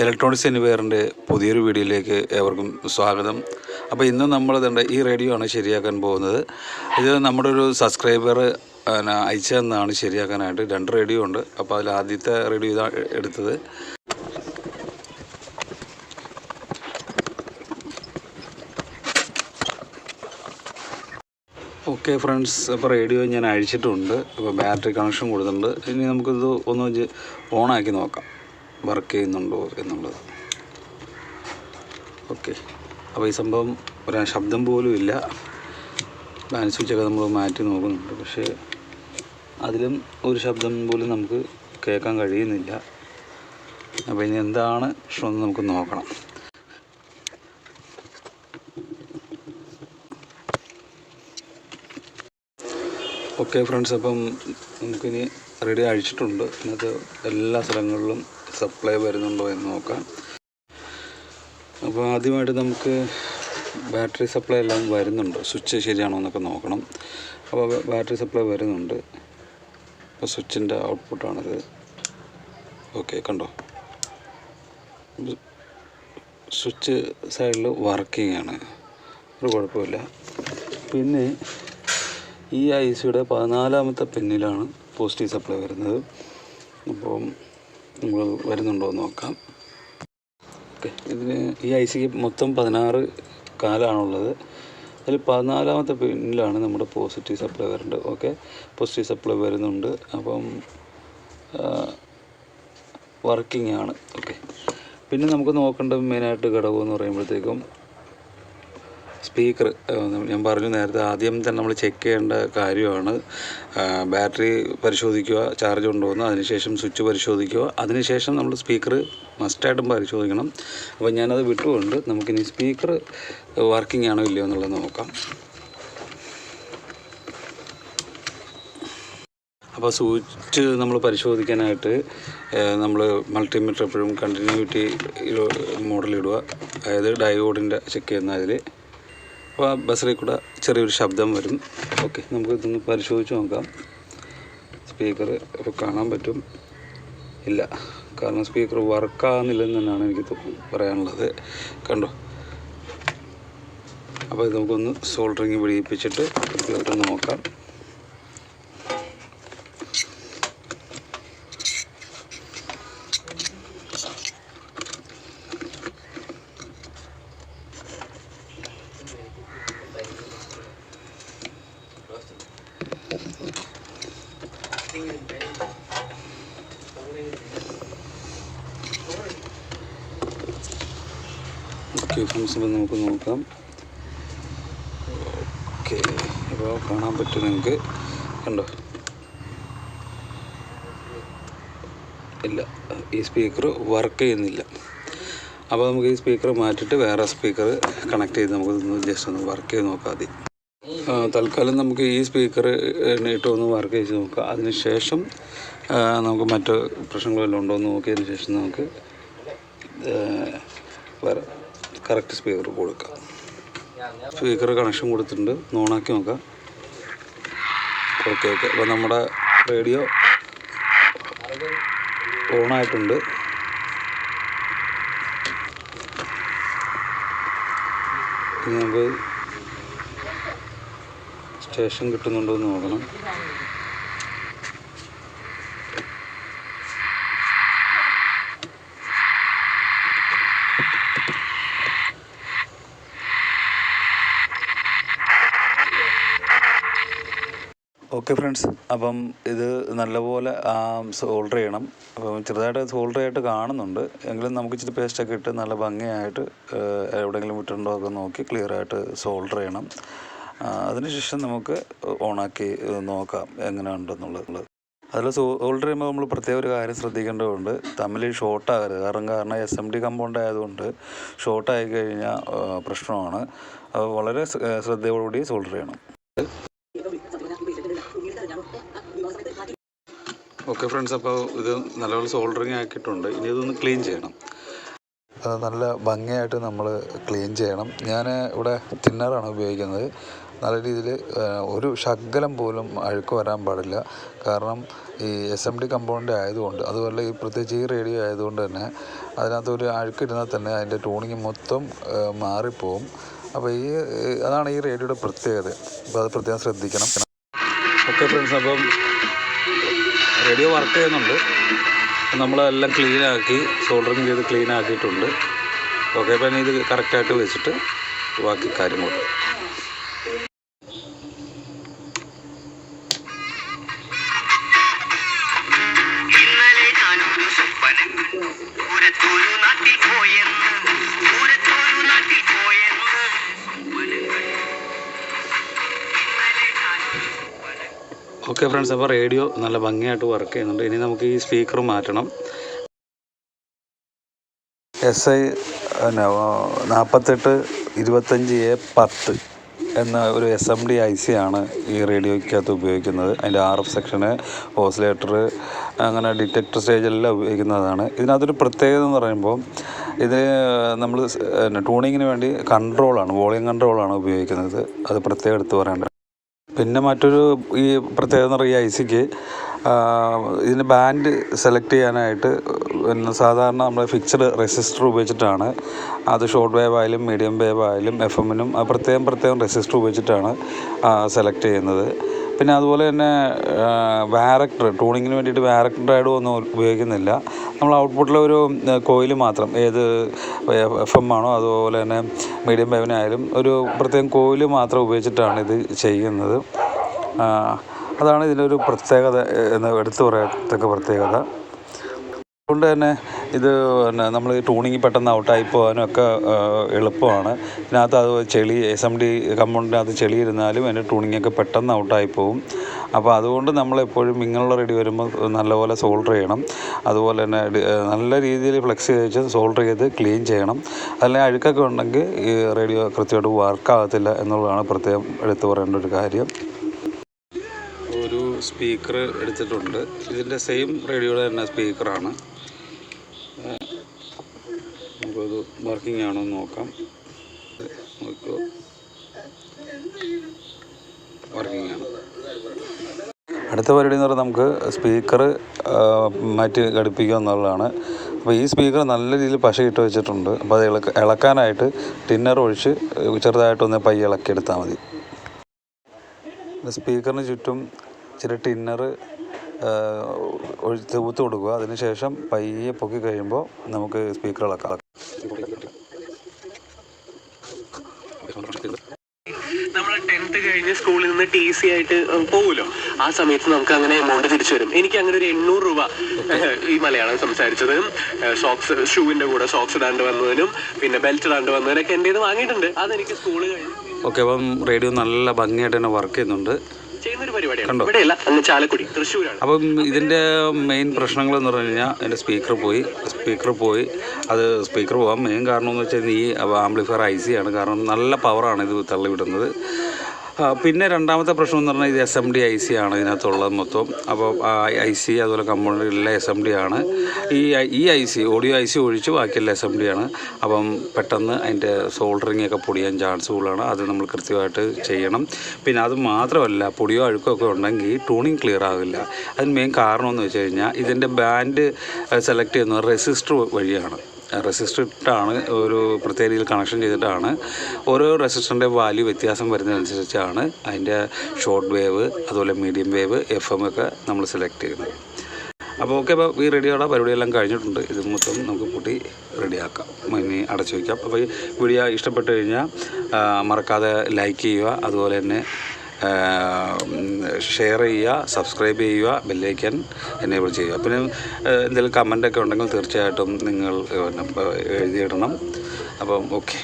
Electronics എനിവെയറിന്റെ പുതിയൊരു വീഡിയോയിലേക്ക് ഏവർക്കും സ്വാഗതം. അപ്പോൾ ഇന്ന് നമ്മൾ ഇതുണ്ട് ഈ റേഡിയോ ആണ് ശരിയാക്കാൻ പോകുന്നത്. ഇത് നമ്മുടെ ഒരു സബ്സ്ക്രൈബർ അയച്ചു അയച്ചതെന്നാണ് ശരിയാക്കാനായിട്ട് രണ്ട് റേഡിയോ ഉണ്ട്. അപ്പോൾ അതിൽ ആദ്യത്തെ റേഡിയോ ഇതാണ് എടുത്തത്. ഓക്കെ ഫ്രണ്ട്സ് അപ്പോൾ റേഡിയോ ഞാൻ അഴിച്ചിട്ടുണ്ട്. അപ്പോൾ ബാറ്ററി കണക്ഷൻ കൊടുത്തിട്ടുണ്ട്. ഇനി നമുക്കിത് ഒന്ന് ഓണാക്കി നോക്കാം. വർക്ക് ചെയ്യുന്നുണ്ടോ എന്നുള്ളത്. ഓക്കെ. അപ്പോൾ ഈ സംഭവം ഒരു ശബ്ദം പോലും ഇല്ല. ബാൻ സ്വിച്ചൊക്കെ നമ്മൾ മാറ്റി നോക്കുന്നുണ്ട്. പക്ഷേ അതിലും ഒരു ശബ്ദം പോലും നമുക്ക് കേൾക്കാൻ കഴിയുന്നില്ല. അപ്പോൾ ഇനി എന്താണ് പ്രശ്നം നമുക്ക് നോക്കണം. ഓക്കെ ഫ്രണ്ട്സ് അപ്പം നമുക്കിനി റെഡി അഴിച്ചിട്ടുണ്ട് ഇന്നത്തെ എല്ലാ സ്ഥലങ്ങളിലും സപ്ലൈ വരുന്നുണ്ടോ എന്ന് നോക്കാം. അപ്പോൾ ആദ്യമായിട്ട് നമുക്ക് ബാറ്ററി സപ്ലൈ എല്ലാം വരുന്നുണ്ട്. സ്വിച്ച് ശരിയാണോ എന്നൊക്കെ നോക്കണം. അപ്പോൾ ബാറ്ററി സപ്ലൈ വരുന്നുണ്ട്. അപ്പോൾ സ്വിച്ചിന്റെ ഔട്ട്പുട്ടാണിത്. ഓക്കെ കണ്ടോ? സ്വിച്ച് സൈഡിൽ വർക്കിംഗ് ആണ് ഒരു കുഴപ്പമില്ല. പിന്നെ ഈ ഐ സിയുടെ പതിനാലാമത്തെ പിന്നിലാണ് പോസിറ്റീവ് സപ്ലൈ വരുന്നത്. അപ്പം നമ്മൾ വരുന്നുണ്ടോ എന്ന് നോക്കാം. ഓക്കെ ഇതിന് ഈ ഐ സിക്ക് മൊത്തം പതിനാറ് കാലാണുള്ളത്. അതിൽ പതിനാലാമത്തെ പിന്നിലാണ് നമ്മുടെ പോസിറ്റീവ് സപ്ലൈ വരേണ്ടത്. ഓക്കെ പോസിറ്റീവ് സപ്ലൈ വരുന്നുണ്ട്. അപ്പം വർക്കിംഗ് ആണ്. ഓക്കെ പിന്നെ നമുക്ക് നോക്കേണ്ട മെയിനായിട്ട് ഘടകം എന്ന് പറയുമ്പോഴത്തേക്കും സ്പീക്കർ ഞാൻ പറഞ്ഞു നേരത്തെ ആദ്യം തന്നെ നമ്മൾ ചെക്ക് ചെയ്യേണ്ട കാര്യമാണ്. ബാറ്ററി പരിശോധിക്കുക ചാർജ് ഉണ്ടോ എന്ന് അതിനുശേഷം സ്വിച്ച് പരിശോധിക്കുക. അതിനുശേഷം നമ്മൾ സ്പീക്കർ മസ്റ്റായിട്ടും പരിശോധിക്കണം. അപ്പോൾ ഞാനത് വിട്ടുകൊണ്ട് നമുക്കിനി സ്പീക്കർ വർക്കിംഗ് ആണോ ഇല്ലയോ എന്നുള്ളത് നോക്കാം. അപ്പോൾ സ്വിച്ച് നമ്മൾ പരിശോധിക്കാനായിട്ട് നമ്മൾ മൾട്ടിമീറ്റർ എപ്പോഴും കണ്ടിന്യൂറ്റി മോഡലിടുക. അതായത് ഡയോഡിന്റെ ചെക്ക് ചെയ്യുന്ന അതിൽ അപ്പോൾ ആ ബസ്സിൽ കൂടെ ചെറിയൊരു ശബ്ദം വരും. ഓക്കെ നമുക്ക് ഇതൊന്ന് പരിശോധിച്ച് നോക്കാം. സ്പീക്കർ ഇപ്പോൾ കാണാൻ പറ്റും. ഇല്ല കാരണം സ്പീക്കർ വർക്കാകുന്നില്ലെന്ന് തന്നെയാണ് എനിക്ക് പറയാനുള്ളത്. കണ്ടോ? അപ്പോൾ ഇത് നമുക്കൊന്ന് സോൾഡറിങ് പിടിപ്പിച്ചിട്ട് കൃത്യമായിട്ടൊന്ന് നോക്കാം. ഓക്കെ ഫ്രണ്ട്സ് അപ്പോൾ നമുക്ക് നോക്കാം. ഓക്കെ അപ്പോൾ കാണാൻ പറ്റും നിങ്ങൾക്ക് കണ്ടോ? ഇല്ല ഈ സ്പീക്കർ വർക്ക് ചെയ്യുന്നില്ല. അപ്പോൾ നമുക്ക് ഈ സ്പീക്കർ മാറ്റിയിട്ട് വേറെ സ്പീക്കർ കണക്ട് ചെയ്ത് നമുക്ക് ജസ്റ്റ് ഒന്ന് വർക്ക് ചെയ്ത് നോക്കാം ആദ്യം. തൽക്കാലം നമുക്ക് ഈ സ്പീക്കർ ഇട്ട് ഒന്ന് വർക്ക് ചെയ്ത് നോക്കാം. അതിന് ശേഷം നമുക്ക് മറ്റ് പ്രശ്നങ്ങളെല്ലാം ഉണ്ടോ എന്ന് നോക്കിയതിന് ശേഷം നമുക്ക് കറക്റ്റ് സ്പീക്കർ കൊടുക്കാം. സ്പീക്കർ കണക്ഷൻ കൊടുത്തിട്ടുണ്ട്. നോണാക്കി നോക്കാം. ഓക്കെ ഓക്കെ അപ്പോൾ നമ്മുടെ റേഡിയോ ഓണായിട്ടുണ്ട് നമുക്ക് സ്റ്റേഷൻ കിട്ടുന്നുണ്ടോ എന്ന് നോക്കണം. ഓക്കെ ഫ്രണ്ട്സ് അപ്പം ഇത് നല്ലപോലെ സോൾഡർ ചെയ്യണം. അപ്പം ചെറുതായിട്ട് സോൾഡർ ആയിട്ട് കാണുന്നുണ്ട്. എങ്കിലും നമുക്ക് ഇച്ചിരി പേസ്റ്റൊക്കെ ഇട്ട് നല്ല ഭംഗിയായിട്ട് എവിടെയെങ്കിലും വിട്ടിട്ടുണ്ടോ ഒക്കെ നോക്കി ക്ലിയർ ആയിട്ട് സോൾഡർ ചെയ്യണം. അതിനുശേഷം നമുക്ക് ഓണാക്കി നോക്കാം എങ്ങനെയുണ്ടെന്നുള്ളത്. അതിൽ സോൾഡർ ചെയ്യുമ്പോൾ നമ്മൾ പ്രത്യേക ഒരു കാര്യം ശ്രദ്ധിക്കേണ്ടതുണ്ട്. തമ്മിൽ ഷോർട്ടാകരുത്. കാരണം കാരണം എസ് എം ഡി കമ്പൗണ്ട് ആയതുകൊണ്ട് ഷോർട്ടായി കഴിഞ്ഞാൽ പ്രശ്നമാണ്. അത് വളരെ ശ്രദ്ധയോടുകൂടി സോൾഡർ ചെയ്യണം ഓക്കെ ഫ്രണ്ട്സ് അപ്പോൾ ഇത് നല്ലപോലെ സോൾഡറിങ് ആക്കിയിട്ടുണ്ട്. ഇനി ഇതൊന്ന് ക്ലീൻ ചെയ്യണം. അത് നല്ല ഭംഗിയായിട്ട് നമ്മൾ ക്ലീൻ ചെയ്യണം. ഞാൻ ഇവിടെ തിന്നറാണ് ഉപയോഗിക്കുന്നത്. നല്ല രീതിയിൽ ഒരു ശകലം പോലും അഴുക്ക് വരാൻ പാടില്ല. കാരണം ഈ എസ് എം ഡി കമ്പൗണ്ട് ആയതുകൊണ്ട് അതുപോലെ ഈ പ്രത്യേകിച്ച് ഈ റേഡിയോ ആയതുകൊണ്ട് തന്നെ അതിനകത്ത് ഒരു അഴുക്കിരുന്നാൽ തന്നെ അതിന്റെ ടൂണിങ് മൊത്തം മാറിപ്പോവും. അപ്പോൾ ഈ അതാണ് ഈ റേഡിയോയുടെ പ്രത്യേകത. അപ്പോൾ അത് പ്രത്യേകം ശ്രദ്ധിക്കണം. ഓക്കെ ഫ്രണ്ട്സ് അപ്പം റേഡിയോ വർക്ക് ചെയ്യുന്നുണ്ട്. നമ്മളെല്ലാം ക്ലീനാക്കി സോൾഡറിങ് ചെയ്ത് ക്ലീൻ ആക്കിയിട്ടുണ്ട് ഓക്കെ അപ്പം ഇത് കറക്റ്റായിട്ട് വെച്ചിട്ട് ബാക്കി കാര്യങ്ങൾ ഓക്കെ ഫ്രണ്ട്സ് അപ്പോൾ റേഡിയോ നല്ല ഭംഗിയായിട്ട് വർക്ക് ചെയ്യുന്നുണ്ട്. ഇനി നമുക്ക് ഈ സ്പീക്കർ മാറ്റണം. എസ് ഐ നാൽപ്പത്തെട്ട് ഇരുപത്തഞ്ച് എ പത്ത് എന്ന ഒരു S M D I C ആണ് ഈ റേഡിയോയ്ക്കകത്ത് ഉപയോഗിക്കുന്നത്. അതിന്റെ ആർ എഫ് സെക്ഷന് ഓസിലേറ്റർ അങ്ങനെ ഡിറ്റക്ടർ സ്റ്റേജെല്ലാം ഉപയോഗിക്കുന്നതാണ്. ഇതിനകത്തൊരു പ്രത്യേകത എന്ന് പറയുമ്പോൾ ഇത് നമ്മൾ ട്യൂണിങ്ങിന് വേണ്ടി കൺട്രോളാണ് വോളിയം കൺട്രോളാണ് ഉപയോഗിക്കുന്നത്. അത് പ്രത്യേകം എടുത്ത് പറയേണ്ടത്. പിന്നെ മറ്റൊരു ഈ പ്രത്യേകത എന്ന് പറയുക ഐ സിക്ക് ഇതിന് ബാൻഡ് സെലക്ട് ചെയ്യാനായിട്ട് പിന്നെ സാധാരണ നമ്മൾ ഫിക്സഡ് റെസിസ്റ്റർ ഉപയോഗിച്ചിട്ടാണ്. അത് ഷോർട്ട് വേവ് ആയാലും മീഡിയം വേവ് ആയാലും എഫ് എമ്മിനും പ്രത്യേകം പ്രത്യേകം റെസിസ്റ്റർ ഉപയോഗിച്ചിട്ടാണ് സെലക്ട് ചെയ്യുന്നത്. പിന്നെ അതുപോലെ തന്നെ വാരക്ടർ ട്യൂണിങ്ങിന് വേണ്ടിയിട്ട് വാരക്ടർ ഡയഡും ഒന്നും ഉപയോഗിക്കുന്നില്ല. നമ്മൾ ഔട്ട്പുട്ടിൽ ഒരു കോയിൽ മാത്രം ഏത് എഫ് എം ആണോ അതുപോലെ തന്നെ മീഡിയം വേവിനായാലും ഒരു പ്രത്യേകം കോയിൽ മാത്രം ഉപയോഗിച്ചിട്ടാണ് ഇത് ചെയ്യുന്നത്. അതാണ് ഇതിന്റെ ഒരു പ്രത്യേകത എന്ന് എടുത്തു പറയത്തക്ക പ്രത്യേകത. അതുകൊണ്ട് തന്നെ ഇത് പിന്നെ നമ്മൾ ട്യൂണിങ് പെട്ടെന്ന് ഔട്ടായി പോകാനും ഒക്കെ എളുപ്പമാണ്. ഇതിനകത്ത് അത് ചെളി എസ് എം ഡി കമ്പൗണ്ടിനകത്ത് ചെളി ഇരുന്നാലും അതിന്റെ ടൂണിങ്ങൊക്കെ പെട്ടെന്ന് ഔട്ടായി പോകും അപ്പോൾ അതുകൊണ്ട് നമ്മൾ എപ്പോഴും ഇങ്ങനെയുള്ള റെഡി വരുമ്പോൾ നല്ലപോലെ സോൾഡർ ചെയ്യണം. അതുപോലെ തന്നെ നല്ല രീതിയിൽ ഫ്ലെക്സ് ചെയ്ത് സോൾഡർ ചെയ്ത് ക്ലീൻ ചെയ്യണം. അല്ലെങ്കിൽ അഴുക്കൊക്കെ ഉണ്ടെങ്കിൽ ഈ റേഡിയോ കൃത്യമായിട്ട് വർക്കാകത്തില്ല എന്നുള്ളതാണ് പ്രത്യേകം എടുത്തു പറയേണ്ട ഒരു കാര്യം. ഒരു സ്പീക്കർ എടുത്തിട്ടുണ്ട്. ഇതിന്റെ സെയിം റേഡിയോയുടെ തന്നെ സ്പീക്കറാണ് നമുക്കത് വർക്കിംഗ് ആണോ നോക്കാം. നോക്കൂ. വർക്കിംഗ് ആണ് അടുത്ത പരിപാടി എന്ന് പറഞ്ഞാൽ നമുക്ക് സ്പീക്കർ മാറ്റി ഘടിപ്പിക്കുക എന്നുള്ളതാണ്. അപ്പോൾ ഈ സ്പീക്കർ നല്ല രീതിയിൽ പശ ഇട്ട് വെച്ചിട്ടുണ്ട്. അപ്പോൾ അത് ഇളക്ക ഇളക്കാനായിട്ട് ടിന്നർ ഒഴിച്ച് ചെറുതായിട്ടൊന്ന് ഇളക്കി ഇളക്കിയെടുത്താൽ മതി. സ്പീക്കറിന് ചുറ്റും ഇച്ചിരി ടിന്നർ ഒഴിച്ച് ഊത്ത് കൊടുക്കുക. അതിനുശേഷം പയ്യെ പൊക്കി കഴിയുമ്പോൾ നമുക്ക് സ്പീക്കർ ഇളക്കാം നമ്മൾ സ്കൂളിൽ നിന്ന് ടി സി ആയിട്ട് പോകുമല്ലോ ആ സമയത്ത് നമുക്ക് അങ്ങനെ എമൗണ്ട് തിരിച്ചു വരും എനിക്ക് അങ്ങനെ ഒരു എണ്ണൂറ് രൂപ ഈ മലയാളം സംസാരിച്ചത്. സോക്സ് ഷൂവിന്റെ കൂടെ സോക്സ് ഇടാണ്ട് വന്നതിനും പിന്നെ ബെൽറ്റ് ഇടാണ്ട് വന്നതിനൊക്കെ എന്റെ ഇത് വാങ്ങിയിട്ടുണ്ട്. അതെനിക്ക് സ്കൂൾ കഴിഞ്ഞു ഓക്കെ അപ്പം റേഡിയോ നല്ല ഭംഗിയായിട്ട് തന്നെ വർക്ക് ചെയ്യുന്നുണ്ട്. ചാലക്കുടി തൃശ്ശൂരാണ്. അപ്പം ഇതിന്റെ മെയിൻ പ്രശ്നങ്ങൾ എന്ന് പറഞ്ഞു കഴിഞ്ഞാൽ എന്റെ സ്പീക്കർ പോയി. സ്പീക്കർ പോയി. അത് സ്പീക്കർ പോകാൻ മെയിൻ കാരണം എന്ന് വെച്ചാൽ ഈ ആംപ്ലിഫയർ ഐ സി ആണ്. കാരണം നല്ല പവറാണ് ഇത് തള്ളിവിടുന്നത്. പിന്നെ രണ്ടാമത്തെ പ്രശ്നം എന്ന് പറഞ്ഞാൽ ഇത് S M D I C ആണ് ഇതിനകത്തുള്ളത് മൊത്തം. അപ്പോൾ ഐ സി അതുപോലെ കമ്പൗണ്ടിലെല്ലാം എസ് എം ഡി ആണ്. ഈ ഈ I C audio I C ഒഴിച്ച് ബാക്കിയുള്ള എസ് എം ഡി ആണ്. അപ്പം പെട്ടെന്ന് അതിന്റെ സോൾഡറിങ് ഒക്കെ പൊടിയാൻ ചാൻസ് കൂടുതലാണ് അത് നമ്മൾ കൃത്യമായിട്ട് ചെയ്യണം. പിന്നെ അത് മാത്രമല്ല പൊടിയോ അഴുക്കോ ഒക്കെ ഉണ്ടെങ്കിൽ ട്യൂണിങ് ക്ലിയർ ആകില്ല അതിന് മെയിൻ കാരണം എന്ന് വെച്ച് കഴിഞ്ഞാൽ ഇതിന്റെ ബാൻഡ് സെലക്ട് ചെയ്യുന്നത് റെസിസ്റ്റർ വഴിയാണ്. റെസിസ്റ്റർ ഇട്ടാണ് ഒരു പ്രത്യേക രീതിയിൽ കണക്ഷൻ ചെയ്തിട്ടാണ് ഓരോ റെസിസ്റ്ററിന്റെ വാല്യൂ വ്യത്യാസം വരുന്നതനുസരിച്ചാണ് അതിന്റെ ഷോർട്ട് വേവ് അതുപോലെ മീഡിയം വേവ് എഫ് എം ഒക്കെ നമ്മൾ സെലക്ട് ചെയ്യുന്നത്. അപ്പോൾ ഓക്കെ അപ്പോൾ ഈ റെഡിയോടെ പരിപാടിയെല്ലാം കഴിഞ്ഞിട്ടുണ്ട്. ഇത് മൊത്തം നമുക്ക് കൂട്ടി റെഡിയാക്കാം ഇനി അടച്ചു വയ്ക്കാം അപ്പോൾ ഈ വീഡിയോ ഇഷ്ടപ്പെട്ട് കഴിഞ്ഞാൽ മറക്കാതെ ലൈക്ക് ചെയ്യുക. അതുപോലെ തന്നെ ഷെയർ ചെയ്യുക സബ്സ്ക്രൈബ് ചെയ്യുക ബെല്ലൈക്കൻ എനേബിൾ ചെയ്യുക. പിന്നെ എന്തെങ്കിലും കമന്റൊക്കെ ഉണ്ടെങ്കിൽ തീർച്ചയായിട്ടും നിങ്ങൾ എഴുതിയിടണം. അപ്പം ഓക്കെ